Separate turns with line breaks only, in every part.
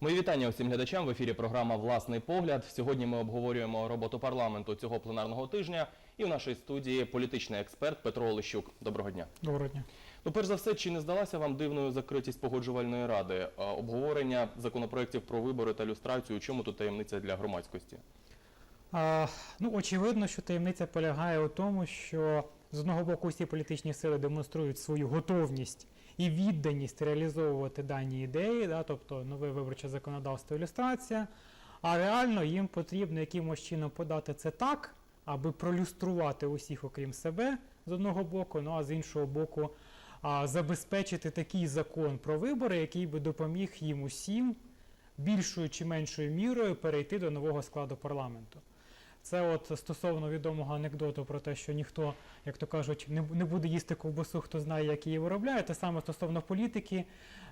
Мої вітання усім глядачам в ефірі. Програма Власний погляд. Сьогодні ми обговорюємо роботу парламенту цього пленарного тижня. І в нашій студії політичний експерт Петро Олещук. Доброго дня.
Доброго дня.
Ну, перш за все, чи не здалася вам дивною закритість погоджувальної ради? Обговорення законопроєктів про вибори та люстрацію. Чому тут таємниця для громадськості?
А, ну, очевидно, що таємниця полягає у тому, що з одного боку всі політичні сили демонструють свою готовність і відданість реалізовувати дані ідеї, да, тобто нове виборче законодавство ілюстрація, а реально їм потрібно якимось чином подати це так, аби пролюструвати усіх, окрім себе, з одного боку, ну а з іншого боку, а, забезпечити такий закон про вибори, який би допоміг їм усім більшою чи меншою мірою перейти до нового складу парламенту. Це от стосовно відомого анекдоту про те, що ніхто, як то кажуть, не, не буде їсти ковбасу, хто знає, як її виробляє. Те саме стосовно політики.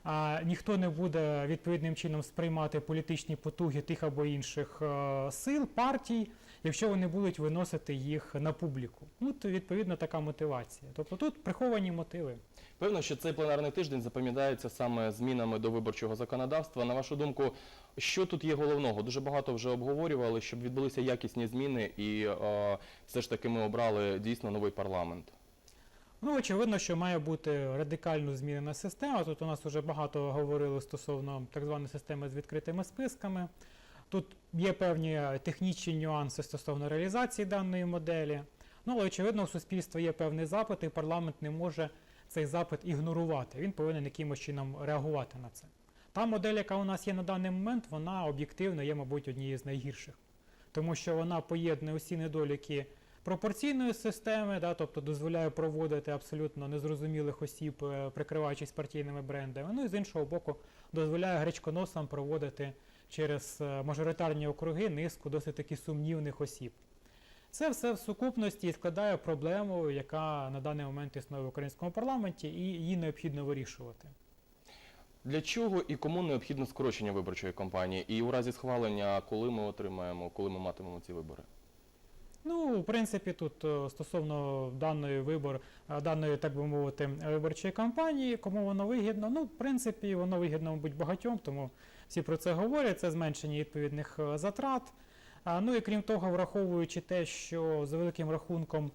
А, ніхто не буде відповідним чином сприймати політичні потуги тих або інших а, сил, партій, якщо вони будуть виносити їх на публіку. Ну, то відповідно така мотивація. Тобто тут приховані мотиви.
Певно, що цей пленарний тиждень запам'ятається саме змінами до виборчого законодавства. На вашу думку, що тут є головного? Дуже багато вже обговорювали, щоб відбулися якісні зміни, і е, все ж таки ми обрали дійсно новий парламент.
Ну, очевидно, що має бути радикально змінена система. Тут у нас вже багато говорили стосовно так званої системи з відкритими списками. Тут є певні технічні нюанси стосовно реалізації даної моделі. Ну, але очевидно, у суспільства є певний запит, і парламент не може цей запит ігнорувати. Він повинен якимось чином реагувати на це. Та модель, яка у нас є на даний момент, вона об'єктивно є, мабуть, однією з найгірших, тому що вона поєднує усі недоліки пропорційної системи, да, тобто дозволяє проводити абсолютно незрозумілих осіб, е, прикриваючись партійними брендами. Ну і з іншого боку, дозволяє гречконосам проводити через е, мажоритарні округи низку досить таки сумнівних осіб. Це все в сукупності і складає проблему, яка на даний момент існує в українському парламенті, і її необхідно вирішувати.
Для чого і кому необхідно скорочення виборчої кампанії? І у разі схвалення, коли ми отримаємо, коли ми матимемо ці вибори?
Ну, в принципі, тут е, стосовно даної вибор, е, даної, так би мовити, виборчої кампанії, кому воно вигідно. Ну, в принципі, воно вигідно, мабуть, багатьом, тому всі про це говорять. Це зменшення відповідних е, затрат. Ну і крім того, враховуючи те, що за великим рахунком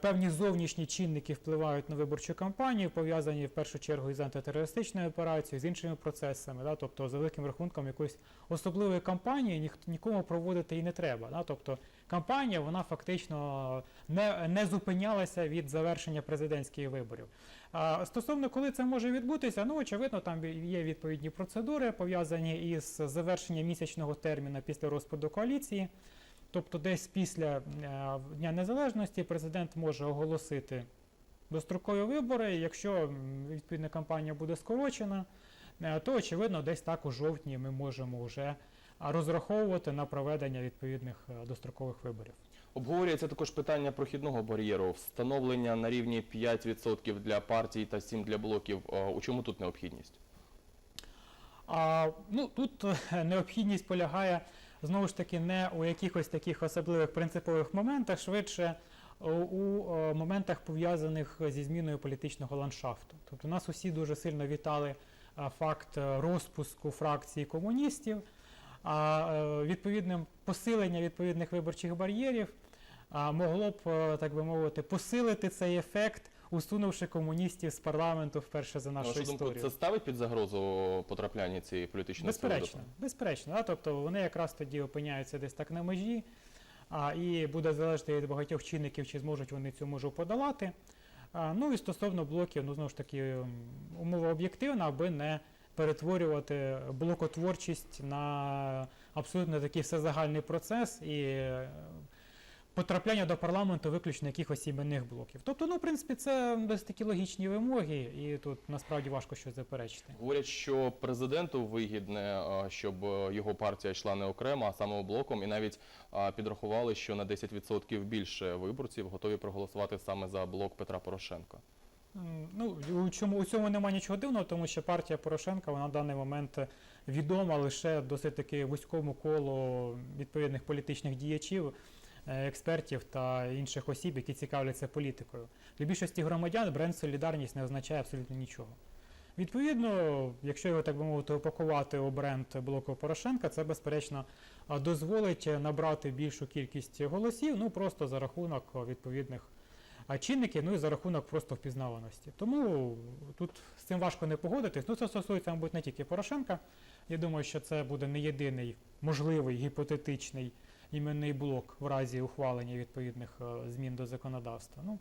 певні зовнішні чинники впливають на виборчу кампанію, пов'язані в першу чергу із антитерористичною операцією, з іншими процесами. Да? Тобто, за великим рахунком якоїсь особливої кампанії ніх, нікому проводити і не треба. Да? Тобто кампанія вона фактично не, не зупинялася від завершення президентських виборів. А стосовно коли це може відбутися, ну очевидно, там є відповідні процедури пов'язані із завершенням місячного терміну після розпаду коаліції. Тобто, десь після е, Дня Незалежності президент може оголосити дострокові вибори. Якщо відповідна кампанія буде скорочена, е, то очевидно, десь так у жовтні ми можемо вже розраховувати на проведення відповідних е, дострокових виборів.
Обговорюється також питання прохідного бар'єру, встановлення на рівні 5% для партій та 7% для блоків. Е, У чому тут необхідність?
А, ну, тут е, необхідність полягає знову ж таки не у якихось таких особливих принципових моментах, швидше у, моментах пов'язаних зі зміною політичного ландшафту. Тобто нас усі дуже сильно вітали факт розпуску фракції комуністів, а е, відповідним посилення відповідних виборчих бар'єрів могло б, е, так би мовити, посилити цей ефект, усунувши комуністів з парламенту вперше за
На
нашу
вашу думку, це ставить під загрозу потрапляння цієї політичної
Безперечно, безперечно. Да? Тобто вони якраз тоді опиняються десь так на межі, а, і буде залежати від багатьох чинників, чи зможуть вони цю межу подолати. А, ну і стосовно блоків, ну знову ж таки, умова об'єктивна, аби не перетворювати блокотворчість на абсолютно такий всезагальний процес і е, потрапляння до парламенту виключно якихось іменних блоків. Тобто, ну, в принципі, це досить такі логічні вимоги, і тут насправді важко щось заперечити.
Говорять, що президенту вигідне, щоб е, його партія йшла не окремо, а саме блоком, і навіть підрахували, що на 10% більше виборців готові проголосувати саме за блок Петра Порошенка.
Ну, у чому у цьому немає нічого дивного, тому що партія Порошенка вона на даний момент відома лише досить таки вузькому колу відповідних політичних діячів, е, експертів та інших осіб, які цікавляться політикою. Для більшості громадян бренд солідарність не означає абсолютно нічого. Відповідно, якщо його так би мовити опакувати у бренд блоку Порошенка, це безперечно дозволить набрати більшу кількість голосів, ну просто за рахунок відповідних а, чинників, ну і за рахунок просто впізнаваності. Тому тут з цим важко не погодитись. Ну це стосується, мабуть, не тільки Порошенка. Я думаю, що це буде не єдиний можливий гіпотетичний іменний блок в разі ухвалення відповідних е, змін до законодавства. Ну,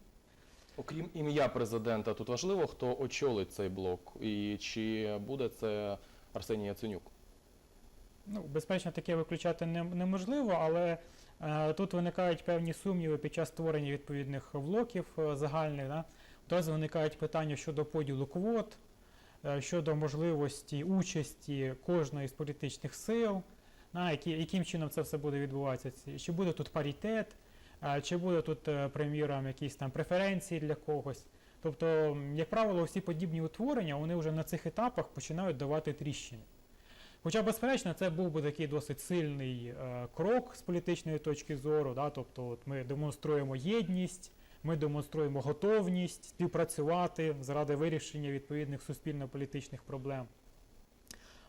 Окрім ім'я президента, тут важливо, хто очолить цей блок, і чи буде це Арсеній Яценюк?
Ну, безпечно, таке виключати не, неможливо, але е, тут виникають певні сумніви під час створення відповідних блоків е, загальних. Да? Одразу виникають питання щодо поділу квот, е, щодо можливості участі кожної з політичних сил, да, які, яким чином це все буде відбуватися. Чи буде тут паритет, е, чи буде тут, е, приміром, якісь там преференції для когось. Тобто, як правило, всі подібні утворення вони вже на цих етапах починають давати тріщини. Хоча, безперечно, це був би такий досить сильний е, крок з політичної точки зору. Да? Тобто, от ми демонструємо єдність, ми демонструємо готовність співпрацювати заради вирішення відповідних суспільно-політичних проблем.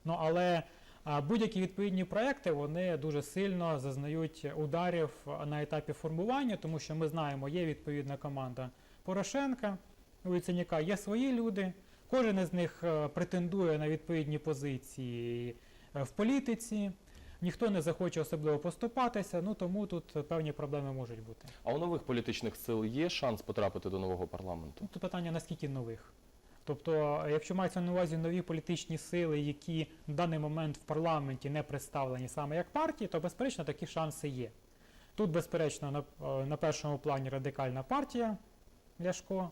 Ну, але а, будь-які відповідні проекти вони дуже сильно зазнають ударів на етапі формування, тому що ми знаємо, є відповідна команда Порошенка, у Яценюка є свої люди. Кожен із них е, претендує на відповідні позиції е, в політиці. Ніхто не захоче особливо поступатися, ну тому тут певні проблеми можуть бути.
А у нових політичних сил є шанс потрапити до нового парламенту?
Тут питання наскільки нових. Тобто, якщо мається на увазі нові політичні сили, які в даний момент в парламенті не представлені саме як партії, то безперечно такі шанси є. Тут, безперечно, на, е, на першому плані радикальна партія Ляшко.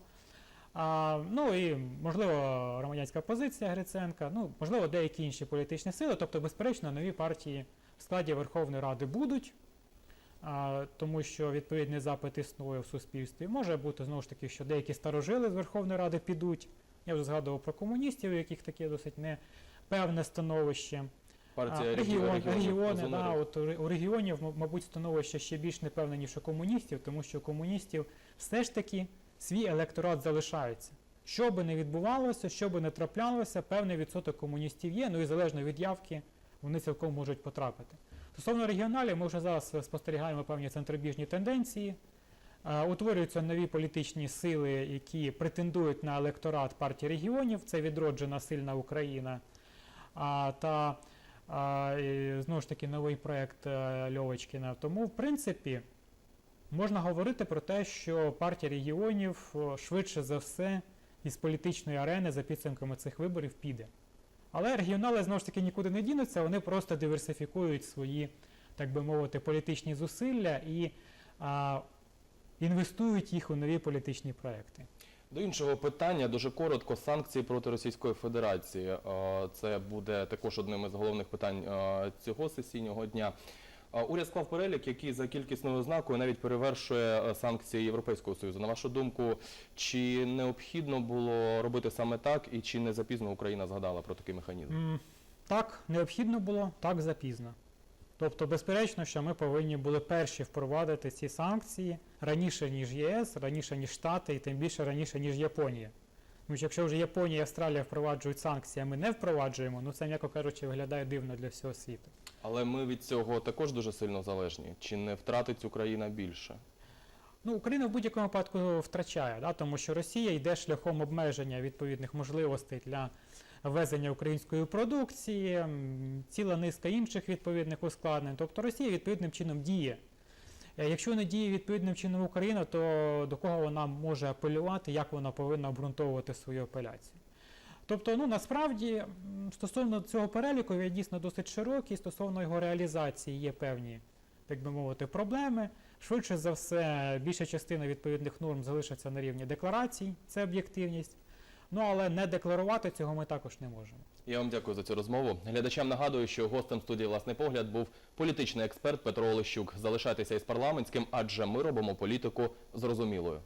А, ну і можливо громадянська позиція Гриценка, ну можливо деякі інші політичні сили. Тобто, безперечно, нові партії в складі Верховної Ради будуть, а, тому що відповідний запит існує в суспільстві. Може бути знову ж таки, що деякі старожили з Верховної Ради підуть. Я вже згадував про комуністів, у яких таке досить непевне становище.
Партія
А,
регі-
регіон, регіони, да, от у регіонів, мабуть, становище ще більш непевне, ніж у комуністів, тому що у комуністів все ж таки свій електорат залишається. Що би не відбувалося, що би не траплялося, певний відсоток комуністів є, ну і залежно від явки вони цілком можуть потрапити. Стосовно регіоналів, ми вже зараз спостерігаємо певні центробіжні тенденції. Е, Утворюються нові політичні сили, які претендують на електорат партії регіонів. Це відроджена сильна Україна. Та знову ж таки новий проект е, Льовочкіна. Тому, в принципі, можна говорити про те, що партія регіонів швидше за все із політичної арени за підсумками цих виборів піде. Але регіонали знову ж таки нікуди не дінуться, вони просто диверсифікують свої, так би мовити, політичні зусилля і а, інвестують їх у нові політичні проекти.
До іншого питання дуже коротко. Санкції проти Російської Федерації. Е, Це буде також одним із головних питань е, цього сесійного дня. Уряд склав перелік, який за кількісною ознакою навіть перевершує е, санкції Європейського союзу. На вашу думку, чи необхідно було робити саме так, і чи не запізно Україна згадала про такий механізм?
Так, необхідно було, так запізно. Тобто, безперечно, що ми повинні були перші впровадити ці санкції раніше, ніж ЄС, раніше, ніж Штати, і тим більше раніше, ніж Японія. Тому що якщо вже Японія і Австралія впроваджують санкції, а ми не впроваджуємо, ну це, м'яко кажучи, виглядає дивно для всього світу.
Але ми від цього також дуже сильно залежні. Чи не втратить Україна більше?
Ну, Україна в будь-якому випадку втрачає, да, тому що Росія йде шляхом обмеження відповідних можливостей для ввезення української продукції, ціла низка інших відповідних ускладнень. Тобто Росія відповідним чином діє. Е, Якщо не діє відповідним чином Україна, то до кого вона може апелювати, як вона повинна обґрунтовувати свою апеляцію? Тобто, ну насправді стосовно цього переліку він дійсно досить широкий, стосовно його реалізації є певні, так би мовити, проблеми. Швидше за все, більша частина відповідних норм залишиться на рівні декларацій, це об'єктивність. Ну але не декларувати цього ми також не можемо.
Я вам дякую за цю розмову. Глядачам нагадую, що гостем студії власний погляд був політичний експерт Петро Олещук. Залишайтеся із парламентським, адже ми робимо політику зрозумілою.